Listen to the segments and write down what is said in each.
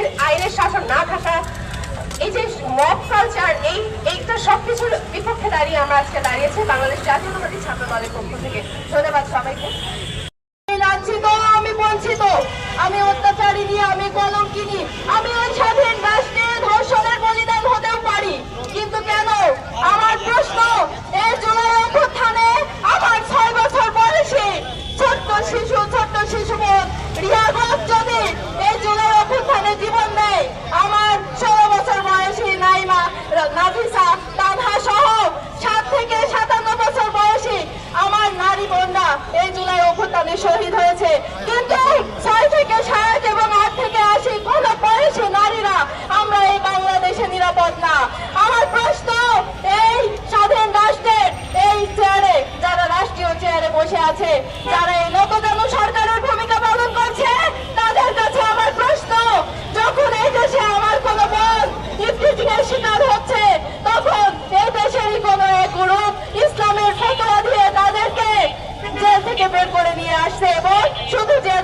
দেশের আইনের শাসন না থাকা, এই যে মব কালচার এই, এইটা সবকিছুর বিপক্ষে দাঁড়িয়ে আমরা আজকে দাঁড়িয়েছি বাংলাদেশ জাতীয়তাবাদী ছাত্র দলের পক্ষ থেকে। ধন্যবাদ সবাইকে। আমি লাঞ্ছিত, আমি বঞ্চিত, আমি অত্যাচারিনী আমি কলঙ্কিনী, আমি শহীদ হয়েছে।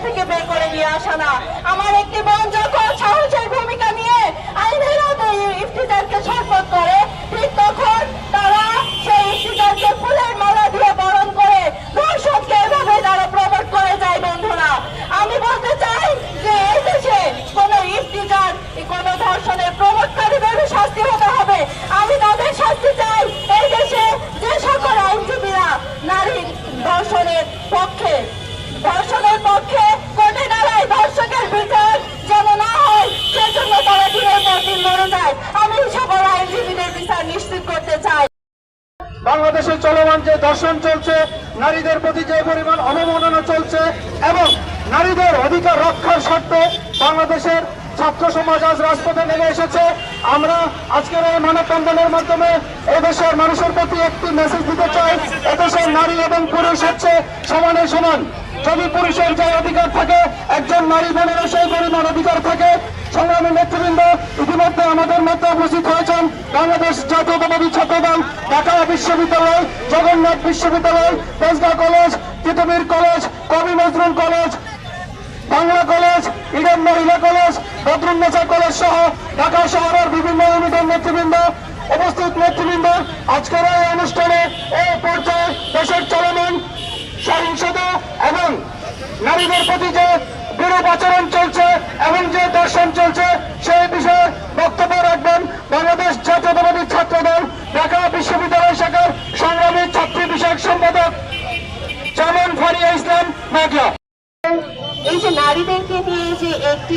থেকে বের করে নিয়ে আসা না। আমার একটি বোন চলমান যে দর্শন চলছে, নারীদের প্রতি যে পরিমাণ অবমাননা চলছে এবং নারীদের অধিকার রক্ষার স্বার্থে বাংলাদেশের ছাত্র সমাজ আজ রাজপথে নেমে এসেছে। আমরা আজকের এই মানববন্ধনের মাধ্যমে এদেশের মানুষের প্রতি একটি মেসেজ দিতে চাই। এদেশের নারী এবং পুরুষ হচ্ছে সমানে সমান। যদি পুরুষের যে অধিকার থাকে, একজন নারী বোনেরও সেই পরিমাণ অধিকার থাকে। সংগ্রামী নেতৃবৃন্দ, ইতিমধ্যে আমাদের মধ্যে উপস্থিত হয়েছেন বাংলাদেশ জাতীয়তাবাদী ছাত্রদল ঢাকা বিশ্ববিদ্যালয়, জগন্নাথ বিশ্ববিদ্যালয় তেজগা কলেজ, তিতুমির কলেজ, কবি Nazrul college, Bangla college, Eden মহিলা কলেজ বদরুন্নেসা কলেজ সহ ঢাকা শহরের বিভিন্ন ইউনিটের নেতৃবৃন্দ, উপস্থিত নেতৃবৃন্দ, আজকের এই অনুষ্ঠানে এই পর্যায়ে দেশের চলমান সহিংসতা এবং নারীদের প্রতি যে নারীদেরকে নিয়ে যে একটি